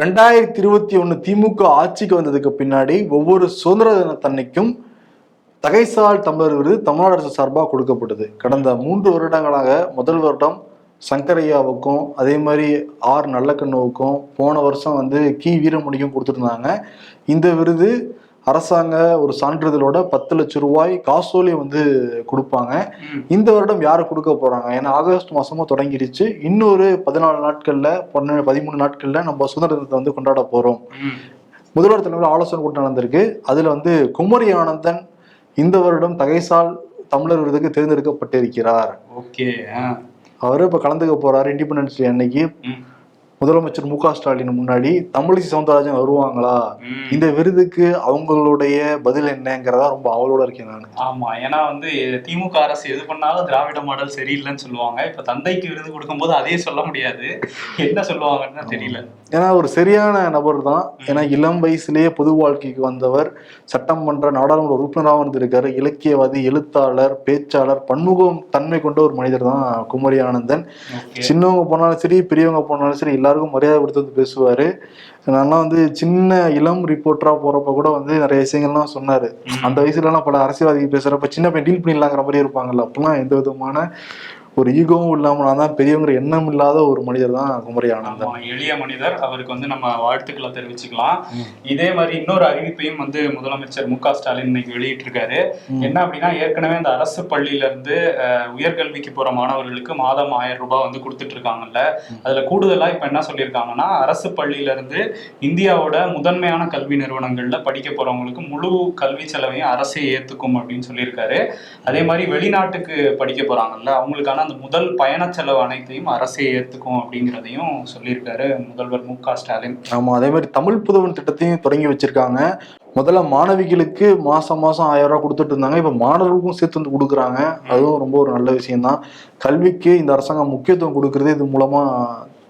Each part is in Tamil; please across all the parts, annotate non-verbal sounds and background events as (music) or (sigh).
ரெண்டாயிரத்தி இருபத்தி ஒன்று திமுக ஆட்சிக்கு வந்ததுக்கு பின்னாடி ஒவ்வொரு சுதந்திர தினத்தன்னைக்கும் தகைசால் தமிழர் விருது தமிழ்நாடு அரசு சார்பாக கொடுக்கப்பட்டது. கடந்த மூன்று வருடங்களாக முதல் வருடம் சங்கரையாவுக்கும் அதே மாதிரி ஆர் நல்லக்கண்ணுவுக்கும் போன வருஷம் வந்து கி வீரமணிக்கும் கொடுத்துருந்தாங்க. இந்த விருது அரசாங்க ஒரு சான்றிதழோட பத்து லட்சம் ரூபாய் காசோலி வந்து கொடுப்பாங்க. இந்த வருடம் யாரு கொடுக்க போறாங்க ஏன்னா ஆகஸ்ட் மாசமும் தொடங்கிருச்சு இன்னொரு பதினாலு நாட்கள்ல பன்னெண்டு பதிமூணு நாட்கள்ல நம்ம சுதந்திர தினத்தை வந்து கொண்டாட போறோம். முதல்வர் தலைமையில் ஆலோசனை கூட்டம் நடந்திருக்கு அதுல வந்து குமரி ஆனந்தன் இந்த வருடம் தகைசால் தமிழர் விருதுக்கு தேர்ந்தெடுக்கப்பட்டிருக்கிறார் ஓகே. அவரு இப்ப கலந்துக்க போறாரு இண்டிபெண்டன்ஸ் டே அன்னைக்கு. முதலமைச்சர் மு க ஸ்டாலின் முன்னாடி தமிழிசை சவுந்தரராஜன் வருவாங்களா. இந்த விருதுக்கு அவங்களுடைய பதில் என்னங்கிறதா ரொம்ப அவளோட இருக்கேன் நான். ஆமா ஏன்னா வந்து திமுக அரசு எது பண்ணாலும் திராவிட மாடல் சரியில்லைன்னு சொல்லுவாங்க. இப்ப தந்தைக்கு விருது கொடுக்கும்போது அதே சொல்ல முடியாது. என்ன சொல்லுவாங்கன்னு தெரியல. ஏன்னா ஒரு சரியான நபர் தான். ஏன்னா இளம் வயசுலயே பொது வாழ்க்கைக்கு வந்தவர் சட்டமன்ற நாடாளுமன்ற உறுப்பினராகவும் இருந்திருக்காரு இலக்கியவாதி எழுத்தாளர் பேச்சாளர் பன்முகம் தன்மை கொண்ட ஒரு மனிதர் தான் குமரி ஆனந்தன். சின்னவங்க போனாலும் சரி பெரியவங்க போனாலும் சரி எல்லாருக்கும் மரியாதை கொடுத்து வந்து பேசுவாரு. நான்லாம் வந்து சின்ன இளம் ரிப்போர்ட்டரா போறப்ப கூட வந்து நிறைய விஷயங்கள்லாம் சொன்னாரு. அந்த வயசுலலாம் பல அரசியல்வாதிகள் பேசுறப்ப சின்ன பையன் டீல் பண்ணிடலாங்கிற மாதிரி இருப்பாங்கல்ல. அப்பெல்லாம் எந்த விதமான ஒரு ஈகோவும் இல்லாம தான் பெரியவங்கிற எண்ணம் இல்லாத ஒரு மனிதர் தான் குமரி எளிய மனிதர். அவருக்கு வந்து நம்ம வாழ்த்துக்களை தெரிவிச்சுக்கலாம். இதே மாதிரி இன்னொரு அறிவிப்பையும் வந்து முதலமைச்சர் மு க ஸ்டாலின் இன்னைக்கு வெளியிட்டிருக்காரு. என்ன அப்படின்னா ஏற்கனவே இந்த அரசு பள்ளியில இருந்து உயர்கல்விக்கு போற மாணவர்களுக்கு மாதம் ஆயிரம் ரூபாய் வந்து கொடுத்துட்டு இருக்காங்கல்ல அதுல கூடுதலா இப்ப என்ன சொல்லியிருக்காங்கன்னா அரசு பள்ளியில இருந்து இந்தியாவோட முதன்மையான கல்வி நிறுவனங்கள்ல படிக்க போறவங்களுக்கு முழு கல்வி செலவையும் அரசே ஏத்துக்கும் அப்படின்னு சொல்லியிருக்காரு. அதே மாதிரி வெளிநாட்டுக்கு படிக்க போறாங்கல்ல. அவங்களுக்கான அந்த முதல் பயண செலவு அனைத்தையும் அரசே ஏத்துக்கும் அப்படிங்கிறதையும் சொல்லியிருக்காரு முதல்வர் மு க ஸ்டாலின். ஆமா அதே மாதிரி தமிழ் புதவன் திட்டத்தையும் தொடங்கி வச்சிருக்காங்க. முதல்ல மாணவிகளுக்கு மாசம் மாசம் ஆயிரம் ரூபாய் கொடுத்துட்டு இருந்தாங்க. இப்ப மாணவர்களுக்கும் சேர்த்து வந்து கொடுக்குறாங்க. அதுவும் ரொம்ப ஒரு நல்ல விஷயம்தான். கல்விக்கு இந்த அரசாங்கம் முக்கியத்துவம் கொடுக்கறது இது மூலமா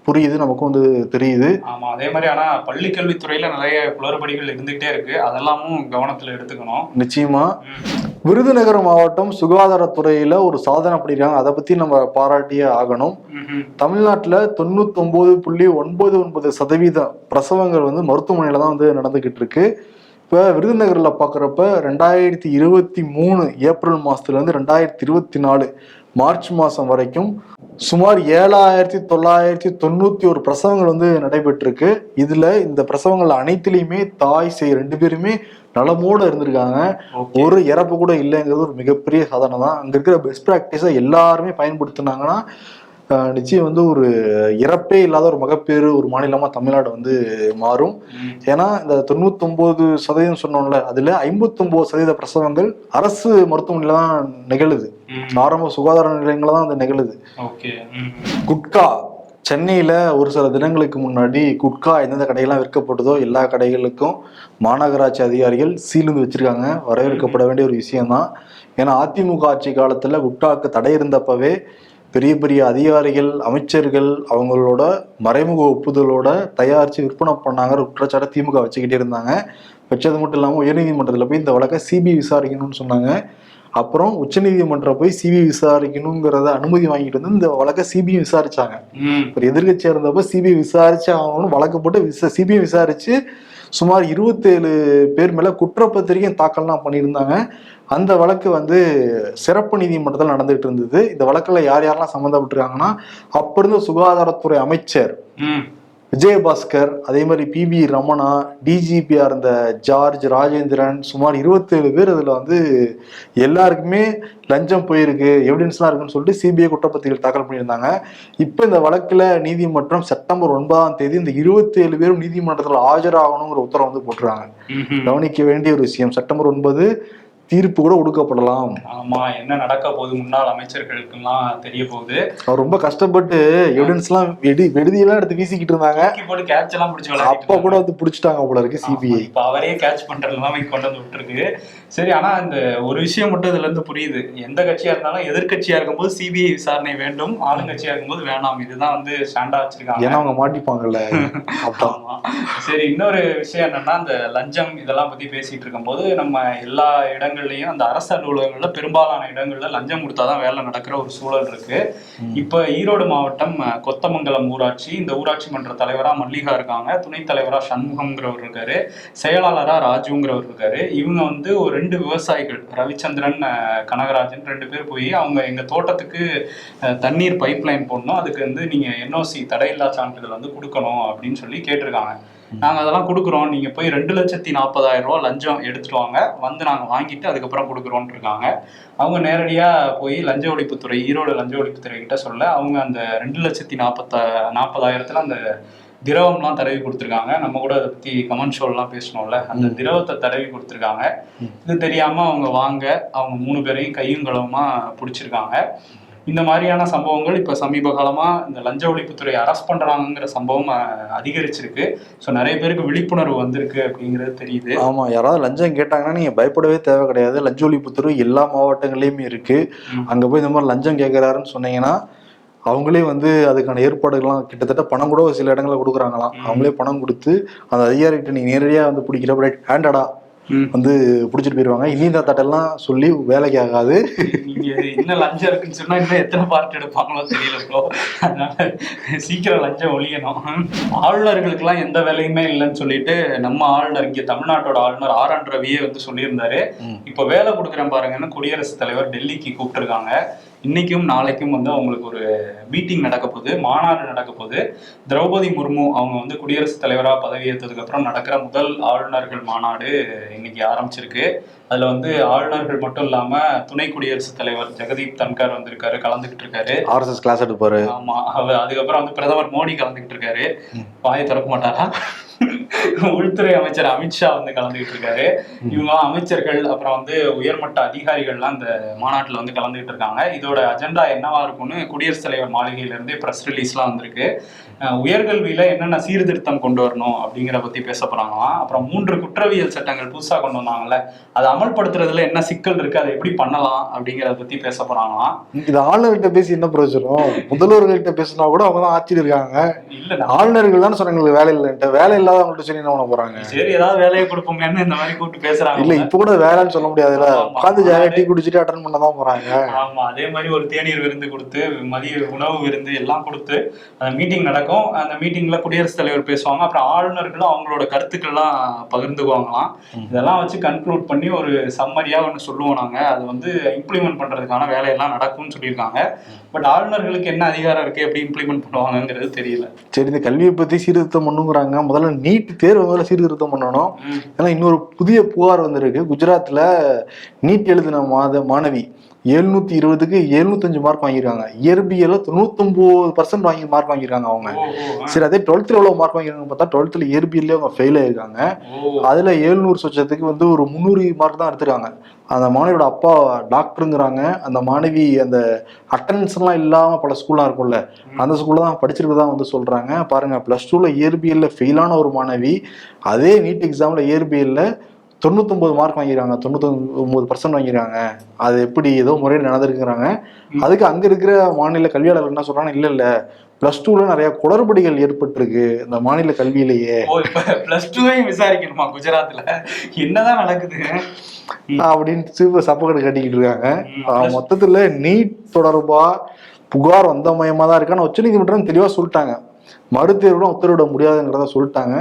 புரியுது நமக்கும் வந்து தெரியுது. ஆமா அதே மாதிரி ஆனா பள்ளி கல்வித்துறையில நிறைய குளறுபடிகள் இருந்துகிட்டே இருக்கு. அதெல்லாமும் கவனத்துல எடுத்துக்கணும். நிச்சயமா. விருதுநகர் மாவட்டம் சுகாதாரத்துறையில ஒரு சாதனை பண்ணிருக்காங்க. அதை பத்தி நம்ம பாராட்டியே ஆகணும். தமிழ்நாட்டுல தொண்ணூத்தி ஒன்பது புள்ளி ஒன்பது ஒன்பது சதவீத பிரசவங்கள் வந்து மருத்துவமனையில தான் வந்து நடந்துகிட்டு இருக்கு. இப்போ விருதுநகர்ல பாக்குறப்ப ரெண்டாயிரத்தி இருபத்தி மூணு ஏப்ரல் மாசத்துல இருந்து ரெண்டாயிரத்தி இருபத்தி நாலு மார்ச் மாசம் வரைக்கும் சுமார் ஏழாயிரத்தி தொள்ளாயிரத்தி தொண்ணூத்தி ஒரு பிரசவங்கள் வந்து நடைபெற்றிருக்கு. இதுல இந்த பிரசவங்கள் அனைத்துலயுமே தாய் சேய் ரெண்டு பேருமே நலமோட இருந்திருக்காங்க. ஒரு இறப்பு கூட இல்லைங்கிறது ஒரு மிகப்பெரிய சாதனை தான் அங்க இருக்கிற பெஸ்ட் ப்ராக்டிஸை எல்லாருமே பயன்படுத்தினாங்கன்னா நிச்சயம் வந்து ஒரு இறப்பே இல்லாத ஒரு மகப்பேறு ஒரு மாநிலமா தமிழ்நாடு வந்து மாறும். ஏன்னா இந்த தொண்ணூத்தொன்பது சதவீதம் சொன்னோம்ல அதுல ஐம்பத்தொன்பது சதவீத பிரசவங்கள் அரசு மருத்துவமனையில தான் நிகழுது. ஆரம்ப சுகாதார நிலையங்கள தான் அது நிகழுது. குட்கா சென்னையில் ஒரு சில தினங்களுக்கு முன்னாடி குட்கா எந்தெந்த கடையெல்லாம் விற்கப்படுதோ எல்லா கடைகளுக்கும் மாநகராட்சி அதிகாரிகள் சீலுந்து வச்சுருக்காங்க. வரவேற்கப்பட வேண்டிய ஒரு விஷயம்தான். ஏன்னா அதிமுக ஆட்சி காலத்தில் குட்காக்கு தடை இருந்தப்பவே பெரிய பெரிய அதிகாரிகள் அமைச்சர்கள் அவங்களோட மறைமுக ஒப்புதலோட தயாரித்து விற்பனை பண்ணாங்க குற்றச்சாட்டை திமுக வச்சுக்கிட்டே இருந்தாங்க. வச்சது மட்டும் இல்லாமல் உயர்நீதிமன்றத்தில் போய் இந்த வழக்கை சிபிஐ விசாரிக்கணும்னு சொன்னாங்க. அப்புறம் உச்சநீதிமன்றம் போய் சிபிஐ விசாரிக்கணுங்கிறத அனுமதி வாங்கிட்டு வந்து இந்த வழக்கை சிபிஐ விசாரிச்சாங்க. ஒரு எதிர்கட்சியா இருந்தப்ப சிபிஐ விசாரிச்சு ஆகணும்னு வழக்கு போட்டு விச சிபிஐ விசாரிச்சு சுமார் இருபத்தேழு பேர் மேல குற்றப்பத்திரிகை தாக்கல்லாம் பண்ணியிருந்தாங்க அந்த வழக்கு வந்து சிறப்பு நீதிமன்றத்தில் நடந்துகிட்டு இருந்தது இந்த வழக்குல யார் யாரெல்லாம் சம்மந்தப்பட்டிருக்காங்கன்னா அப்ப இருந்த சுகாதாரத்துறை அமைச்சர். விஜயபாஸ்கர் அதே மாதிரி பிபி ரமணா டிஜிபியா இருந்த ஜார்ஜ் ராஜேந்திரன் சுமார் இருபத்தேழு பேர் அதுல வந்து எல்லாருக்குமே லஞ்சம் போயிருக்கு எவிடன்ஸ்லாம் இருக்குன்னு சொல்லிட்டு சிபிஐ குற்றப்பத்திரிகை தாக்கல் பண்ணியிருந்தாங்க இப்போ இந்த வழக்குல நீதிமன்றம் செப்டம்பர் ஒன்பதாம் தேதி இந்த இருபத்தேழு பேரும் நீதிமன்றத்தில் ஆஜராகணுங்கிற உத்தரவு வந்து போட்டுருக்காங்க. கவனிக்க வேண்டிய ஒரு விஷயம் செப்டம்பர் ஒன்பது தீர்ப்பு கூட கொடுக்கப்படலாம் ஆமா என்ன நடக்க போகுது முன்னாள் அமைச்சர்களுக்கெல்லாம் தெரிய போகுது. அவர் ரொம்ப கஷ்டப்பட்டு எவிடன்ஸ்லாம் வெடி வெடிதியெல்லாம் எடுத்து வீசிக்கிட்டு இருந்தாங்க. போட்டு கேட்ச் எல்லாம் பிடிச்சி அப்ப கூட வந்து பிடிச்சிட்டாங்க போல இருக்கு சிபிஐ இப்ப அவரே கேட்ச் பண்ற நிலைமைக்கு கொண்டு வந்து விட்டுருக்கு. சரி ஆனா இந்த ஒரு விஷயம் மட்டும் இதுல இருந்து புரியுது. எந்த கட்சியா இருந்தாலும் எதிர்க்கட்சியா இருக்கும்போது சிபிஐ விசாரணை வேண்டும் ஆளுங்கட்சியா இருக்கும்போது வேணாம். இதுதான் வந்து ஸ்டாண்டா வச்சிருக்காங்க. ஏன்னா அவங்க மாட்டிப்பாங்கல்ல. (laughs) சரி இன்னொரு விஷயம் என்னன்னா இந்த லஞ்சம் இதெல்லாம் பத்தி பேசிட்டு இருக்கும்போது நம்ம எல்லா இடங்கள்லயும் அந்த அரசு அலுவலகங்கள்ல பெரும்பாலான இடங்கள்ல லஞ்சம் கொடுத்தாதான் வேலை நடக்கிற ஒரு சூழல் இருக்கு. இப்ப ஈரோடு மாவட்டம் கொத்தமங்கலம் ஊராட்சி இந்த ஊராட்சி மன்ற தலைவரா மல்லிகா இருக்காங்க. துணைத் தலைவரா சண்முகம்ங்கிறவர் இருக்காரு. செயலாளரா ராஜுங்கிறவர் இருக்காரு. இவங்க வந்து ஒரு ரெண்டு விவசாயிகள் ரவிச்சந்திரன் கனகராஜன் ரெண்டு பேர் போய் அவங்க எங்க தோட்டத்துக்கு தண்ணீர் பைப் லைன் போடணும். அதுக்கு வந்து நீங்க என்ஓசி தடையில்லா சான்றிதழ் வந்து கொடுக்கணும் அப்படின்னு சொல்லி கேட்டிருக்காங்க. நாங்க அதெல்லாம் கொடுக்குறோம். நீங்க போய் ரெண்டு லட்சத்தி நாற்பதாயிரம் ரூபாய் லஞ்சம் எடுத்துட்டு வாங்க. வந்து நாங்க வாங்கிட்டு அதுக்கப்புறம் கொடுக்குறோம்னு இருக்காங்க அவங்க நேரடியா போய் லஞ்ச ஒழிப்புத்துறை ஈரோடு லஞ்ச ஒழிப்புத்துறை கிட்ட சொல்ல அவங்க அந்த ரெண்டு லட்சத்தி நாற்பத்த நாற்பதாயிரத்துல அந்த திரவம்லாம் தடவி கொடுத்துருக்காங்க. நம்ம கூட அதை பத்தி கமெண்ட் ஷோலாம் பேசணும்ல அந்த திரவத்தை தடவி கொடுத்துருக்காங்க. இது தெரியாம அவங்க வாங்க அவங்க மூணு பேரையும் கையும் களவுமா பிடிச்சிருக்காங்க. இந்த மாதிரியான சம்பவங்கள் இப்ப சமீப காலமா இந்த லஞ்ச ஒழிப்புத்துறை அரெஸ்ட் பண்றாங்கிற சம்பவம் அதிகரிச்சிருக்கு. ஸோ நிறைய பேருக்கு விழிப்புணர்வு வந்திருக்கு அப்படிங்கிறது தெரியுது. ஆமா யாராவது லஞ்சம் கேட்டாங்கன்னா நீங்க பயப்படவே தேவை கிடையாது. லஞ்ச ஒழிப்புத்துறை எல்லா மாவட்டங்கள்லயுமே இருக்கு. ம். அங்க போய் இந்த மாதிரி லஞ்சம் கேட்கிறாருன்னு சொன்னீங்கன்னா அவங்களே வந்து அதுக்கான ஏற்பாடுகள்லாம் கிட்டத்தட்ட பணம் கூட சில இடங்கள்ல கொடுக்குறாங்களாம். அவங்களே பணம் கொடுத்து அந்த அதிகாரிகிட்ட நீங்க நேரடியா வந்து பிடிக்கிறப்ப ஹேண்டடா. வந்து பிடிச்சிட்டு போயிடுவாங்க இனி இந்த தட்டெல்லாம் சொல்லி வேலைக்கு ஆகாது. இன்னும் லஞ்சம் இருக்குன்னு சொன்னா இன்னும் எத்தனை பார்ட் எடுப்பாங்களோ தெரியல ப்ரோ அதனால சீக்கிரம் லஞ்சம் ஒழியணும். ஆளுநர்களுக்கெல்லாம் எந்த வேலையுமே இல்லைன்னு சொல்லிட்டு நம்ம ஆளுநர் இங்க தமிழ்நாட்டோட ஆளுநர் ஆர் என் ரவியே வந்து சொல்லியிருந்தாரு. இப்ப வேலை கொடுக்குறேன் பாருங்கன்னு குடியரசுத் தலைவர் டெல்லிக்கு கூப்பிட்டுருக்காங்க. இன்னைக்கும் நாளைக்கும் வந்து அவங்களுக்கு ஒரு மீட்டிங் நடக்க போகுது. மாநாடு நடக்க போகுது. திரௌபதி முர்மு அவங்க வந்து குடியரசுத் தலைவரா பதவியேற்றதுக்கு அப்புறம் நடக்கிற முதல் ஆளுநர்கள் மாநாடு இன்னைக்கு ஆரம்பிச்சிருக்கு. அதுல வந்து ஆளுநர்கள் மட்டும் இல்லாம துணை குடியரசுத் தலைவர் ஜெகதீப் தன்கர் வந்திருக்காரு கலந்துகிட்டு இருக்காரு. ஆர்எஸ்எஸ் கிளாஸ் எடுப்பாரு. ஆமா அதுக்கப்புறம் வந்து பிரதமர் மோடி கலந்துகிட்டு இருக்காரு. வாயை திறக்க மாட்டாரா? உள்துறை அமைச்சர் அமித்ஷா வந்து கலந்துகிட்டு இருக்காரு. இவங்க அமைச்சர்கள் அப்புறம் வந்து உயர்மட்ட அதிகாரிகள்லாம் இந்த மாநாட்டுல வந்து கலந்துகிட்டு இருக்காங்க. இதோட அஜெண்டா என்னவா இருக்கும்னு குடியரசுத் தலைவர் மாளிகையில இருந்தே பிரஸ் ரிலீஸ்லாம் வந்திருக்கு உயர்கல்வியில என்னென்ன சீர்திருத்தம் கொண்டு வரணும் அப்படிங்கிற பத்தி பேச போறாங்களாம். அப்புறம் மூன்று குற்றவியல் சட்டங்கள் புதுசா கொண்டு வந்தாங்கல்ல அதை அமல்படுத்துறதுல என்ன சிக்கல் இருக்கு? அதை எப்படி பண்ணலாம்? அப்படிங்கறத பத்தி பேச போறாங்களாம் இது ஆளுநர்கிட்ட பேசி என்ன பிரயோஜனம்? முதல்வர்கள்ட்ட பேசினா கூட அவங்க தான் ஆட்சியில் இருக்காங்க. இல்ல ஆளுநர்கள் தானே சொன்னாங்க வேலை இல்லைன்ட்டு வேலை இல்லாதவங்கள்ட்ட சொல்லி என்ன போறாங்க? சரி ஏதாவது வேலையை கொடுப்போமேன்னு இந்த மாதிரி கூப்பிட்டு பேசுறாங்க. இல்ல இப்ப கூட வேலைன்னு சொல்ல முடியாதுல்ல. உட்காந்து ஜாலியா டீ குடிச்சிட்டு அட்டன் பண்ண தான் போறாங்க. ஆமா அதே மாதிரி ஒரு தேநீர் விருந்து கொடுத்து மதிய உணவு விருந்து எல்லாம் கொடுத்து அந்த மீட்டிங் நடக்கும். அந்த மீட்டிங்ல குடியரசுத் தலைவர் பேசுவாங்க. அப்புறம் ஆளுநர்களும் அவங்களோட கருத்துக்கள்லாம் பகிர்ந்துக்குவாங்களாம். இதெல்லாம் வச்சு கன்க்ளூட் பண்ணி ஒரு சம்மரியா ஒன்று சொல்லுவோம் நாங்க. அது வந்து இம்ப்ளிமெண்ட் பண்றதுக்கான வேலையெல்லாம் நடக்கும்னு சொல்லியிருக்காங்க. பட் ஆளுநர்களுக்கு என்ன அதிகாரம் இருக்கு? எப்படி இம்ப்ளிமெண்ட் பண்ணுவாங்கங்கிறது தெரியல. சரி இந்த கல்வியை பத்தி சீர்திருத்தம் பண்ணுங்கிறாங்க. முதல்ல நீட் தேர்வு முதல்ல சீர்திருத்தம் பண்ணணும். ஏன்னா இன்னொரு புதிய புகார் வந்திருக்கு. குஜராத்ல நீட் எழுதின மாத மாணவி. எழுநூத்தி இருபதுக்கு எழுநூத்தஞ்சு மார்க் வாங்கியிருக்காங்க இயற்பியல தொண்ணூத்தொன்பது பர்சன்ட் வாங்கி மார்க் வாங்கியிருக்காங்க அவங்க. சரி அதே டுவெல்த்ல எவ்வளவு மார்க் வாங்கியிருக்காங்க பார்த்தா டுவெல்த்ல இயற்பியல்லே அவங்க ஃபெயில் ஆயிருக்காங்க. அதுல எழுநூறு சொச்சத்துக்கு வந்து ஒரு முந்நூறு மார்க் தான் எடுத்திருக்காங்க. அந்த மாணவியோட அப்பா டாக்டருங்கிறாங்க அந்த மாணவி அந்த அட்டண்டன்ஸ் எல்லாம் இல்லாம பல ஸ்கூல்லாம் இருக்கும்ல. அந்த ஸ்கூல்ல தான் படிச்சிருக்கதா வந்து சொல்றாங்க. பாருங்க பிளஸ் டூல இயற்பியல்ல ஃபெயிலான ஒரு மாணவி அதே நீட் எக்ஸாம்ல இயற்பியல்ல தொண்ணூத்தொன்பது மார்க் வாங்கிருக்காங்க. தொண்ணூத்தொன்பது பர்சன்ட் வாங்கிருக்காங்க. அது எப்படி ஏதோ முறையில் நடந்திருக்கிறாங்க. அதுக்கு அங்க இருக்கிற மாநில கல்வியாளர்கள் என்ன சொல்றாங்க? இல்ல இல்ல. பிளஸ் டூல நிறைய குளறுபடிகள் ஏற்பட்டிருக்கு இந்த மாநில கல்வியிலேயே. பிளஸ் டூவையும் விசாரிக்கணுமா குஜராத்ல? என்னதான் நடக்குது? அப்படின்னு சூப்பர் சப்பக்கட்டு கட்டிக்கிட்டு இருக்காங்க. மொத்தத்துல நீட் தொடர்பா புகார் வந்த மயமா தான் இருக்கான்னு உச்சநீதிமன்றம் தெளிவா சொல்லிட்டாங்க. மறுதேர்வுலாம் உத்தரவிட முடியாதுங்கிறத சொல்லிட்டாங்க.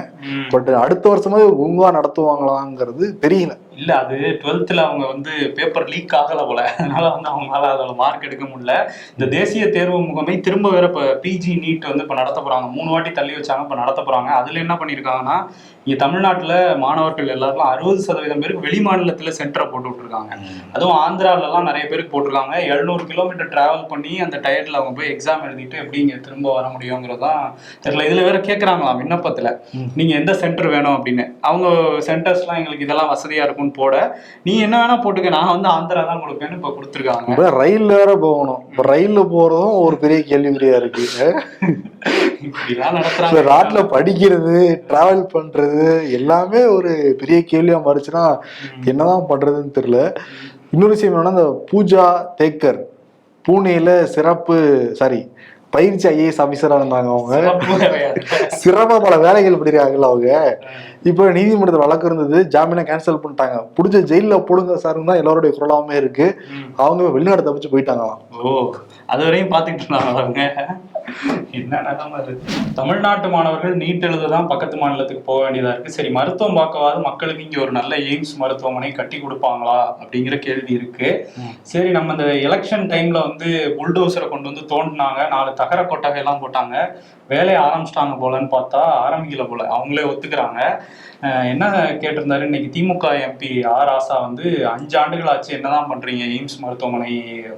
பட் அடுத்த வருஷமா ஒழுங்கா நடத்துவாங்களாங்கிறது தெரியல இல்ல அது டுவெல்த்ல அவங்க வந்து பேப்பர் லீக் ஆகல போல. அதனால வந்து அவங்களால அதோட மார்க் எடுக்க முடியல. இந்த தேசிய தேர்வு முகமை திரும்ப வேற இப்ப பிஜி நீட் வந்து இப்ப நடத்த போறாங்க. மூணு வாட்டி தள்ளி வச்சாங்க இப்ப நடத்த போறாங்க. அதுல என்ன பண்ணிருக்காங்கன்னா இங்க தமிழ்நாட்டுல மாணவர்கள் எல்லாரும் அறுபது சதவீதம் பேருக்கு வெளி மாநிலத்துல சென்டரை போட்டு விட்டுருக்காங்க. அதுவும் ஆந்திரால எல்லாம் நிறைய பேருக்கு போட்டிருக்காங்க. எழுநூறு கிலோமீட்டர் டிராவல் பண்ணி அந்த டயர்ட்ல அவங்க போய் எக்ஸாம் எழுதிட்டு எப்படி இங்க திரும்ப வர முடியுங்கிறதான் தெரியல. இதுல வேற கேக்குறாங்களாம் விண்ணப்பத்துல. ம். நீங்க எந்த சென்டர் வேணும் அப்படின்னு. அவங்க சென்டர்ஸ்லாம் எங்களுக்கு இதெல்லாம் வசதியா இருக்கும்னு போட நீ என்ன வேணா போட்டுக்க நான் வந்து ஆந்திரா தான் கொடுப்பேன்னு இப்ப கொடுத்துருக்காங்க. ரயில்ல வேற போகணும். இப்ப ரயில்ல போறதும் ஒரு பெரிய கேள்விக்குறியா இருக்கு. (laughs) இப்படிலாம் நடத்துறாங்க. படிக்கிறது டிராவல் பண்றது எல்லாமே ஒரு பெரிய கேள்வியா மாறிச்சுன்னா என்னதான் பண்றதுன்னு தெரியல. இன்னொரு விஷயம் என்னன்னா இந்த பூஜா தேக்கர் பூனேல சிறப்பு சாரி பயிற்சி ஐஏஎஸ் ஆபீசரா இருந்தாங்க அவங்க. சிறப்பு கிடையாது. சிறப்பா பல வேலைகள் பண்ணிருக்காங்கல்ல அவங்க. இப்போ நீதிமன்றத்தில் வழக்கு இருந்தது ஜாமீனை கேன்சல் பண்ணிட்டாங்க. புடிச்ச ஜெயில போடுங்க சார்னு தான் எல்லாருடைய குரலாமே இருக்கு. அவங்க வெளிநாடு தப்பிச்சு போயிட்டாங்களாம். ஓ அது வரையும் பாத்துக்கிட்டு இருந்தாங்க என்ன நிலைமை அது? தமிழ்நாட்டு மாணவர்கள் நீட் எழுத தான் பக்கத்து மாநிலத்துக்கு போக வேண்டியதா இருக்கு. சரி மருத்துவம் பார்க்கவாது. மக்களுக்கு இங்க ஒரு நல்ல எய்ம்ஸ் மருத்துவமனை கட்டி கொடுப்பாங்களா? அப்படிங்கிற கேள்வி இருக்கு. சரி நம்ம இந்த எலெக்ஷன் டைம்ல வந்து புல்டோசரை கொண்டு வந்து தோண்டினாங்க. நாலு தகர கொட்டகை எல்லாம் போட்டாங்க. வேலையை ஆரம்பிச்சிட்டாங்க போலன்னு பார்த்தா ஆரம்பிக்கல போல. அவங்களே ஒத்துக்கிறாங்க. என்ன கேட்டிருந்தாரு? இன்னைக்கு திமுக எம்பி ஆர் ஆசா வந்து அஞ்சு ஆண்டுகள் ஆச்சு என்னதான் பண்றீங்க? எய்ம்ஸ் மருத்துவமனை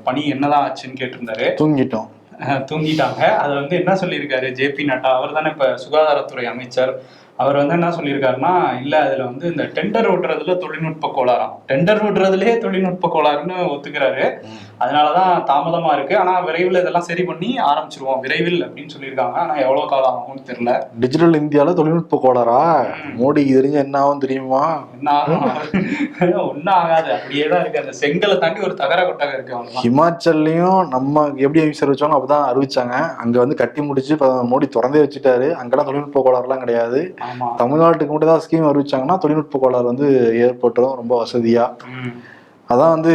பணி என்னதான் ஆச்சுன்னு கேட்டிருந்தாரு. தூங்கிட்டோம். தூங்கிட்டாங்க. அதை வந்து என்ன சொல்லியிருக்காரு? ஜேபி நட்டா அவர் தானே இப்ப சுகாதாரத்துறை அமைச்சர். அவர் வந்து என்ன சொல்லியிருக்காருன்னா இல்ல அதுல வந்து இந்த டெண்டர் விடுறதுல தொழில்நுட்ப கோளாறாம் டெண்டர் விடுறதுலயே தொழில்நுட்ப கோளாறுன்னு ஒத்துக்கிறாரு. அதனாலதான் தாமதமா இருக்கு. ஆனா விரைவில் இதெல்லாம் சரி பண்ணி ஆரம்பிச்சிருவோம். விரைவில் அப்படின்னு சொல்லியிருக்காங்க. ஆனா எவ்வளவு காலம் ஆகும்னு தெரியல. டிஜிட்டல் இந்தியால தொழில்நுட்ப கோளாறா? மோடிக்கு தெரிஞ்ச என்ன ஆகும் தெரியுமா? என்ன ஆகும்? (laughs) ஒன்னும் ஆகாது. அப்படியே தான் இருக்கு. அந்த செங்கலை தாண்டி ஒரு தகர கொட்டகை இருக்கு ஹிமாச்சல்லையும் நம்ம எப்படி ஐஎஸ் அறிவிச்சாங்க அப்பதான் அறிவிச்சாங்க. அங்க வந்து கட்டி முடிச்சு மோடி திறந்தே வச்சுட்டாரு. அங்கெல்லாம் தொழில்நுட்ப கோளாறுலாம் கிடையாது. தமிழ்நாட்டுக்கு மட்டும் தான் ஸ்கீம் அறிவிச்சாங்கன்னா தொழில்நுட்ப கோளாறு வந்து ஏற்பட்டுரும் ரொம்ப வசதியா. அதான் வந்து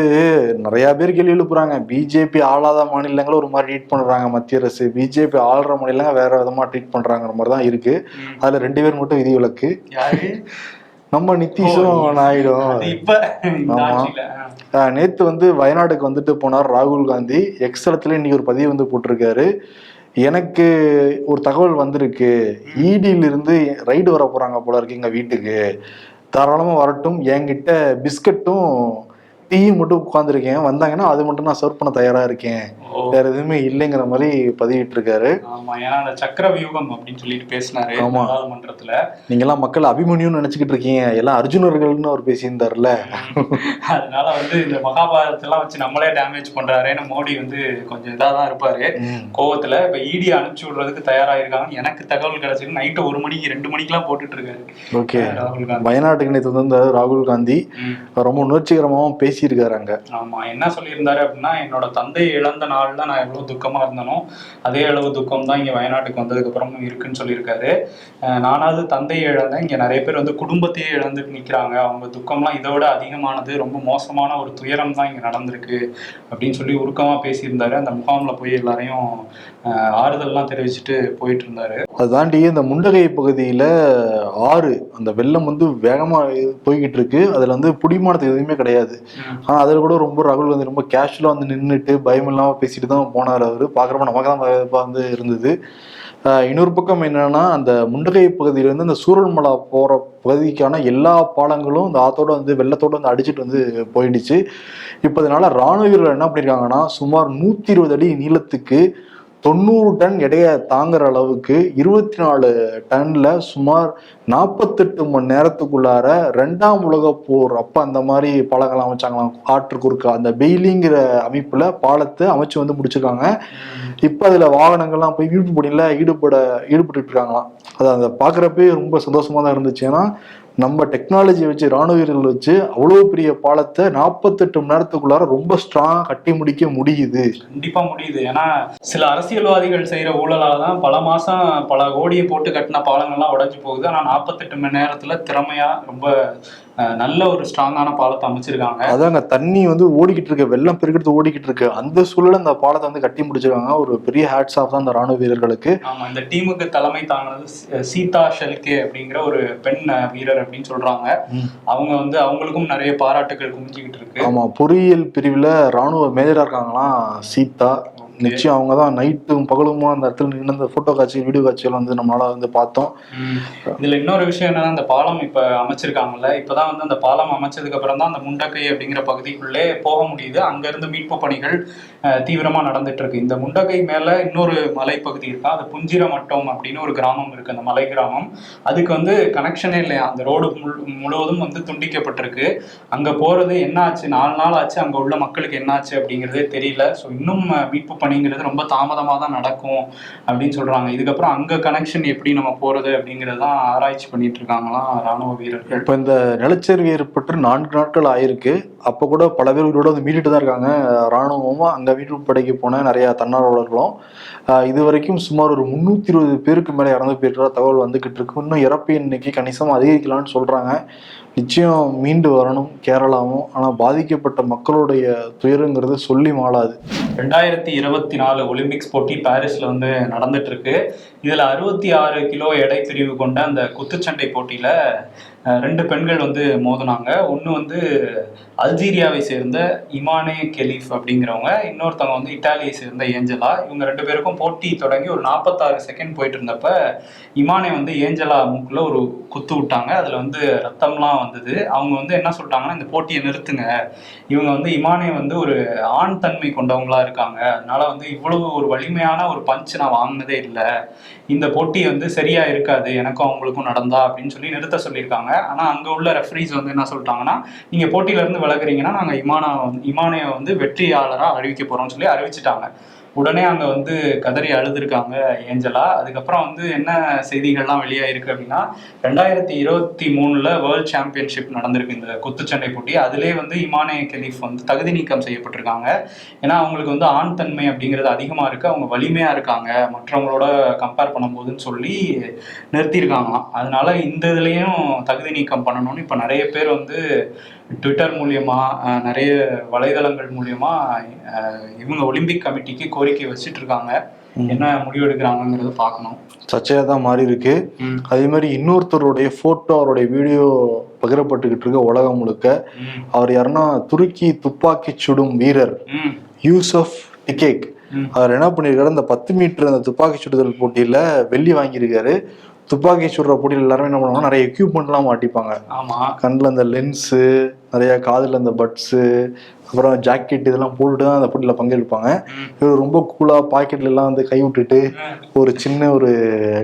நிறைய பேர் கேள்வி எழுப்புறாங்க. பிஜேபி ஆளாத மாநிலங்களை ஒரு மாதிரி ட்ரீட் பண்றாங்க மத்திய அரசு. பிஜேபி ஆள்ற மாநிலங்கள் வேற விதமா ட்ரீட் பண்றாங்கிற மாதிரி தான் இருக்கு. அதுல ரெண்டு பேர் மட்டும் விதிவிலக்கு யாரு? நம்ம நிதிஷும் ஆஹ் நேத்து வந்து வயநாடுக்கு வந்துட்டு போனார் ராகுல் காந்தி. எக்ஸலத்துல இன்னைக்கு ஒரு பதிவு வந்து போட்டிருக்காரு. எனக்கு ஒரு தகவல் வந்திருக்கு. ஈடியில இருந்து ரைடு வர போறாங்க போல இருக்கு எங்க வீட்டுக்கு. தாராளமாக வரட்டும். என்கிட்ட பிஸ்கட்டும் டீயும் மட்டும் உட்காந்துருக்கேன் வந்தாங்கன்னா அது மட்டும் நான் சர்வ் பண்ண தயாரா இருக்கேன். வேற எதுவுமே இல்லைங்கிற மாதிரி பதிவிட்டு இருக்காரு ஆமா ஏன்னா அந்த சக்கர வியூகம் அப்படின்னு சொல்லிட்டு பேசினாரு. ஆமா. நாடாளுமன்றத்துல. நீங்க எல்லாம் மக்கள் அபிமன்யுன்னு நினைச்சுக்கிட்டு இருக்கீங்க. எல்லாம் அர்ஜுனர்கள்னு அவர் பேசியிருந்தாருல அதனால வந்து இந்த மகாபாரதத்தெல்லாம் வச்சு நம்மளே டேமேஜ் பண்றாருன்னு மோடி வந்து கொஞ்சம் இதா தான் இருப்பாரு. கோவத்துல இப்ப இடி அனுப்பிச்சு விடுறதுக்கு தயாராயிருக்காங்கன்னு எனக்கு தகவல் கிடைச்சிருக்கு நைட்டு ஒரு மணிக்கு ரெண்டு மணிக்கெல்லாம் போட்டுட்டு இருக்காரு. ஓகே. ராகுல் காந்தி. வயநாட்டுக்கு நேற்று வந்து ராகுல் காந்தி. ரொம்ப உணர்ச்சிகரமாகவும் பேசியிருக்காரு அங்க. ஆமா என்ன சொல்லியிருந்தாரு அப்படின்னா என்னோட தந்தையை இழந்த நாள்ல நான் எவ்வளவு துக்கமா இருந்தனோ அதே அளவு துக்கம் தான் இங்க வயநாட்டுக்கு வந்ததுக்கு அப்புறமும் இருக்குன்னு சொல்லியிருக்காரு. நானாவது தந்தையை இழந்தேன். இங்க நிறைய பேர் வந்து குடும்பத்தையே இழந்துட்டு நிக்கிறாங்க. அவங்க துக்கம்லாம் இதை விட அதிகமானது ரொம்ப மோசமான ஒரு துயரம் தான் இங்க நடந்திருக்கு அப்படின்னு சொல்லி உருக்கமா பேசியிருந்தாரு. அந்த முகாம்ல போய் எல்லாரையும் ஆறுதல்லாம் தெரிவிச்சுட்டு போயிட்டு இருந்தாரு அதை தாண்டி இந்த முண்டகை பகுதியில ஆறு அந்த வெள்ளம் வந்து வேகமா போய்கிட்டு இருக்கு. அதுல வந்து புடிமானத்துக்கு எதுவுமே கிடையாது. ஆனால் அதில் கூட ரொம்ப ராகுல் வந்து ரொம்ப கேஷுவலாக வந்து நின்றுட்டு பயம் இல்லாமல் பேசிட்டு தான் போனார் அவர். பார்க்குறப்ப நமக்கு தான் பயப்பா வந்து இருந்தது. இன்னொரு பக்கம் என்னென்னா அந்த முண்டகை பகுதியிலேருந்து அந்த சூரல்மலா போகிற பகுதிக்கான எல்லா பாலங்களும் இந்த ஆத்தோடு வந்து வெள்ளத்தோடு வந்து அடிச்சிட்டு வந்து போயிடுச்சு. இப்போ அதனால ராணுவ வீரர்கள் என்ன பண்ணிருக்காங்கன்னா சுமார் நூற்றி இருபது அடி நீளத்துக்கு தொண்ணூறு டன் எடையை தாங்குற அளவுக்கு இருபத்தி நாலு டன்ல சுமார் நாற்பத்தெட்டு மணி நேரத்துக்குள்ளார ரெண்டாம் உலக போர் அப்ப அந்த மாதிரி பாலங்கள்லாம் அமைச்சாங்களாம் ஆற்று குறுக்க அந்த பெய்லிங்கிற அமைப்புல பாலத்தை அமைச்சு வந்து முடிச்சிருக்காங்க இப்ப அதுல வாகனங்கள்லாம் போய் மீட்பு பணியில ஈடுபட ஈடுபட்டு இருக்காங்களாம். அது அதை பாக்குறப்பே ரொம்ப சந்தோஷமா தான் இருந்துச்சு. ஏன்னா நம்ம டெக்னாலஜி வச்சு ராணுவ வீரர்கள் வச்சு அவ்வளவு பெரிய பாலத்தை நாற்பத்தெட்டு மணி நேரத்துக்குள்ளார ரொம்ப ஸ்ட்ராங்கா கட்டி முடிக்க முடியுது. கண்டிப்பா முடியுது. ஏன்னா சில அரசியல்வாதிகள் செய்யற ஊழலால தான் பல மாசம் பல கோடியை போட்டு கட்டின பாலங்கள்லாம் உடைஞ்சு போகுது. ஆனா நாற்பத்தெட்டு மணி நேரத்துல திறமையா ரொம்ப நல்ல ஒரு ஸ்ட்ராங்கான பாலத்தை அமைச்சிருக்காங்க. அதாங்க தண்ணி வந்து ஓடிக்கிட்டு இருக்கு. வெள்ளம் பெருக்கிறது ஓடிக்கிட்டு இருக்கு. அந்த சூழல இந்த பாலத்தை வந்து கட்டி முடிச்சிருக்காங்க. ஒரு பெரிய ஹேட்ஸ் ஆஃப் தான் அந்த ராணுவ வீரர்களுக்கு. ஆமா இந்த டீமுக்கு தலைமை தாங்கினது சீதா ஷெல்கே அப்படிங்கிற ஒரு பெண் வீரர் அப்படின்னு சொல்றாங்க. அவங்க வந்து அவங்களுக்கும் நிறைய பாராட்டுகள் குமிஞ்சுக்கிட்டு இருக்கு. ஆமா பொறியியல் பிரிவுல ராணுவ மேஜரா இருக்காங்களாம் சீதா. நிச்சயம் அவங்க தான் நைட்டும் பகலுமா அந்த இடத்துல நின்று அந்த போட்டோ காட்சி வீடியோ காட்சிகள் வந்து நம்மளால வந்து பார்த்தோம். இதுல இன்னொரு விஷயம் என்னன்னா அந்த பாலம் இப்ப அமைச்சிருக்காங்கல்ல இப்பதான் வந்து அந்த பாலம் அமைச்சதுக்கு அப்புறம் தான் அந்த முண்டக்கை அப்படிங்கிற பகுதிக்குள்ளே போக முடியுது. அங்க இருந்து மீட்பு பணிகள் தீவிரமா நடந்துட்டு இருக்கு. இந்த முண்டக்கை மேல இன்னொரு மலைப்பகுதி இருக்கா அது புஞ்சிரமட்டம் அப்படின்னு ஒரு கிராமம் இருக்கு அந்த மலை கிராமம். அதுக்கு வந்து கனெக்ஷனே இல்லையா அந்த ரோடு முழுவதும் வந்து துண்டிக்கப்பட்டிருக்கு. அங்க போறது என்ன ஆச்சு நாலு நாள் ஆச்சு அங்க உள்ள மக்களுக்கு என்ன ஆச்சு அப்படிங்கிறதே தெரியல. ஸோ இன்னும் மீட்பு மீட்பு பணிங்கிறது ரொம்ப தாமதமாக தான் நடக்கும் அப்படின்னு சொல்கிறாங்க இதுக்கப்புறம் அங்கே கனெக்ஷன் எப்படி நம்ம போகிறது அப்படிங்கிறது தான் ஆராய்ச்சி பண்ணிட்டு இருக்காங்களாம் ராணுவ வீரர்கள். இப்போ இந்த நிலச்சரிவு ஏற்பட்டு நான்கு நாட்கள் ஆயிருக்கு. அப்போ கூட பல பேர் உயிரோட வந்து மீட்டுட்டு தான் இருக்காங்க. ராணுவமும் அங்கே மீட்பு படைக்கு போன நிறைய தன்னார்வலர்களும். இது வரைக்கும் சுமார் ஒரு முந்நூற்றி இருபது பேருக்கு மேலே இறந்து போயிருக்கிற தகவல் வந்துகிட்டு இருக்கு. இன்னும் இறப்பு எண்ணிக்கை கணிசமாக அதிகரிக்கலாம்னு சொல்கிறாங்க நிச்சயம் மீண்டு வரணும் கேரளாவும். ஆனால் பாதிக்கப்பட்ட மக்களுடைய துயருங்கிறது சொல்லி மாளாது. ரெண்டாயிரத்தி இருபத்தி நாலு ஒலிம்பிக்ஸ் போட்டி பாரிஸில் வந்து நடந்துட்டு இருக்கு. இதில் அறுபத்தி ஆறு கிலோ எடை பிரிவு கொண்ட அந்த குத்துச்சண்டை போட்டியில் ரெண்டு பெண்கள் வந்து மோதினாங்க. ஒன்று வந்து அல்ஜீரியாவை சேர்ந்த இமானே கெலீஃப் அப்படிங்கிறவங்க இன்னொருத்தவங்க வந்து இட்டாலியை சேர்ந்த ஏஞ்சலா. இவங்க ரெண்டு பேருக்கும் போட்டி தொடங்கி ஒரு நாற்பத்தாறு செகண்ட் போயிட்டு இருந்தப்ப இமானே வந்து ஏஞ்சலா மூக்கில் ஒரு குத்து விட்டாங்க. அதில் வந்து ரத்தம்லாம் வந்தது. அவங்க வந்து என்ன சொல்லிட்டாங்கன்னா இந்த போட்டியை நிறுத்துங்க. இவங்க வந்து இமானே வந்து ஒரு ஆண் தன்மை கொண்டவங்களா இருக்காங்க. அதனால வந்து இவ்வளவு ஒரு வலிமையான ஒரு பஞ்ச் நான் வாங்கினதே இல்லை. இந்த போட்டி வந்து சரியா இருக்காது. எனக்கும் அவங்களுக்கும் நடந்தா அப்படின்னு சொல்லி நிறுத்த சொல்லியிருக்காங்க. ஆனா அங்க உள்ள ரெஃபரிஸ் வந்து என்ன சொல்லிட்டாங்கன்னா நீங்க போட்டியில இருந்து விலகுறீங்கன்னா நாங்க இமானா இமானையை வந்து வெற்றியாளரா அறிவிக்க போகிறோம்னு சொல்லி அறிவிச்சிட்டாங்க. உடனே அங்க வந்து கதறி அழுதுருக்காங்க ஏஞ்சலா. அதுக்கப்புறம் வந்து என்ன செய்திகள்லாம் வெளியாயிருக்கு அப்படின்னா ரெண்டாயிரத்தி இருபத்தி மூணுல வேர்ல்ட் சாம்பியன்ஷிப் நடந்திருக்கு இந்த குத்துச்சண்டை போட்டி. அதிலே வந்து இமானே கெலீஃப் வந்து தகுதி நீக்கம் செய்யப்பட்டிருக்காங்க. ஏன்னா அவங்களுக்கு வந்து ஆண் தன்மை அப்படிங்கிறது அதிகமா இருக்கு. அவங்க வலிமையா இருக்காங்க. மற்றவங்களோட கம்பேர் பண்ணும்போதுன்னு சொல்லி நிறுத்தியிருக்காங்களாம். அதனால இந்த இதுலயும் தகுதி நீக்கம் பண்ணணும்னு இப்ப நிறைய பேர் வந்து ட்விட்டர் மூலியமா நிறைய வலைதளங்கள் மூலியமா இவங்க ஒலிம்பிக் கமிட்டிக்கு கோரிக்கை வச்சுட்டு இருக்காங்க. என்ன முடிவு எடுக்கிறாங்கிறத பார்க்கணும். சர்ச்சையாக தான் மாறி இருக்கு. அதே மாதிரி இன்னொருத்தருடைய ஃபோட்டோ அவருடைய வீடியோ பகிரப்பட்டுக்கிட்டு இருக்க உலகம் முழுக்க. அவர் யாருன்னா துருக்கி துப்பாக்கி சுடும் வீரர். யூசப் டிகேக். அவர் என்ன பண்ணியிருக்காரு அந்த பத்து மீட்டர் அந்த துப்பாக்கி சுடுதல் போட்டியில வெள்ளி வாங்கியிருக்காரு. துப்பாக்கி சுடுற போட்டியில் எல்லாருமே என்ன பண்ணுவாங்க நிறைய எக்யூப்மெண்ட்லாம் மாட்டிப்பாங்க. ஆமா. கண்ணில் அந்த லென்ஸு நிறைய காதில் அந்த பட்ஸு அப்புறம் ஜாக்கெட் இதெல்லாம் போட்டுட்டு தான் அந்த போட்டியில் பங்கெடுப்பாங்க. இவர் ரொம்ப கூலாக பாக்கெட்ல எல்லாம் வந்து கை விட்டுட்டு ஒரு சின்ன ஒரு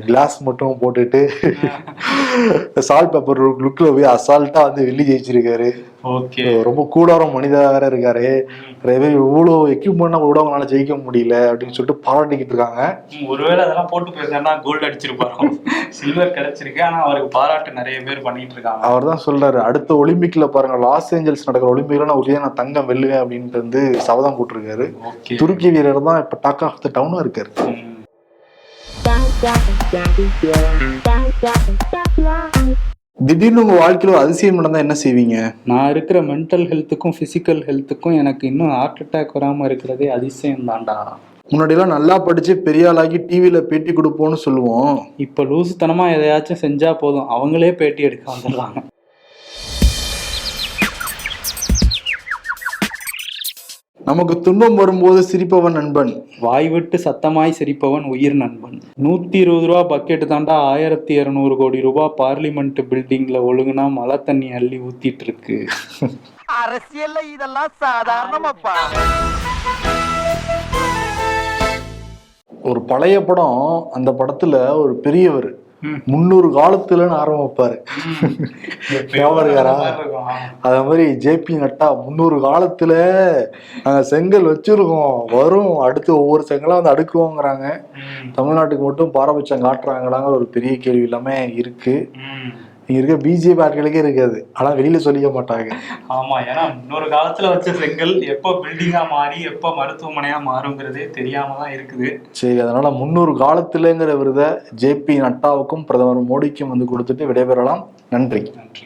கிளாஸ் மட்டும் போட்டுட்டு சால்ட் பேப்பர் லுக்கில் போய் அசால்ட்டாக வந்து வெள்ளி ஜெயிச்சிருக்காரு. ஓகே. ரொம்ப கூடாரம் மனிதா வேற இருக்காரு. நிறைய பேர் இவ்வளோ எக்யூப்மெண்ட் கூட அவங்களால ஜெயிக்க முடியல அப்படின்னு சொல்லிட்டு பாராட்டிக்கிட்டு இருக்காங்க. ஒருவேளை அதெல்லாம் போட்டு போயிருந்தாருன்னா கோல்டு அடிச்சிருப்பாரு? சில்வர் கிடைச்சிருக்கு. ஆனா அவருக்கு பாராட்டு நிறைய பேர் பண்ணிட்டு இருக்காங்க. அவர் தான் சொல்றாரு அடுத்த ஒலிம்பிக்ல பாருங்க லாஸ் ஏஞ்சல்ஸ் நடக்கிற ஒலிம்பிக்ல நான் உறுதியா நான் தங்கம் வெல்லுவேன் அப்படின்ட்டு வந்து சபதம் போட்டிருக்காரு. துருக்கி வீரர் தான் இப்ப டாக் ஆஃப் த டவுனா இருக்காரு. திடீர்னு உங்க வாழ்க்கையில அதிசயம் நடந்தா என்ன செய்வீங்க? நான் இருக்கிற மென்டல் ஹெல்த்துக்கும் பிசிக்கல் ஹெல்த்துக்கும் எனக்கு இன்னும் ஹார்ட் அட்டாக் வராம இருக்கிறதே அதிசயம் தான்டா. முன்னாடி எல்லாம் நல்லா படிச்சு பெரிய ஆளாகி டிவில பேட்டி கொடுப்போம்னு சொல்லுவோம். இப்ப லூசுத்தனமா எதையாச்சும் செஞ்சா போதும். அவங்களே பேட்டி எடுக்க வந்துடுறாங்க நமக்கு துன்பம் வரும்போது சிரிப்பவன் நண்பன். வாய் விட்டு சத்தமாய் சிரிப்பவன் உயிர் நண்பன். நூத்தி இருபது ரூபா பக்கெட் தாண்டா ஆயிரத்தி இருநூறு கோடி ரூபாய் பார்லிமெண்ட் பில்டிங்ல ஒழுங்குனா மழை தண்ணி அள்ளி ஊத்திட்டு இருக்கு (laughs) அரசியல்ல இதெல்லாம் சாதாரணமாப்பா. ஒரு பழைய படம் அந்த படத்துல ஒரு பெரியவர். முன்னூறு காலத்துலன்னு ஆரம்பிப்பாரு ஞாபகம்? அத மாதிரி ஜேபி நட்டா முந்நூறு காலத்துல நாங்க செங்கல் வச்சிருக்கோம். வரும். அடுத்து ஒவ்வொரு செங்கலா வந்து அடுக்குவோங்கிறாங்க. தமிழ்நாட்டுக்கு மட்டும் பாரபட்சம் காட்டுறாங்களாங்கிற ஒரு பெரிய கேள்வி எல்லாமே இருக்கு. இங்க இருக்க பிஜேபி ஆட்களுக்கே இருக்காது. ஆனா வெளியில சொல்லிக்க மாட்டாங்க. ஆமா ஏன்னா இன்னொரு காலத்துல வச்ச செங்கல் எப்போ பில்டிங்கா மாறி எப்போ மருத்துவமனையா மாறுங்கிறதே தெரியாம தான் இருக்குது. சரி அதனால முன்னூறு காலத்துலங்கிற விருதை ஜேபி நட்டாவுக்கும் பிரதமர் மோடிக்கும் வந்து கொடுத்துட்டு விடைபெறலாம். நன்றி. நன்றி.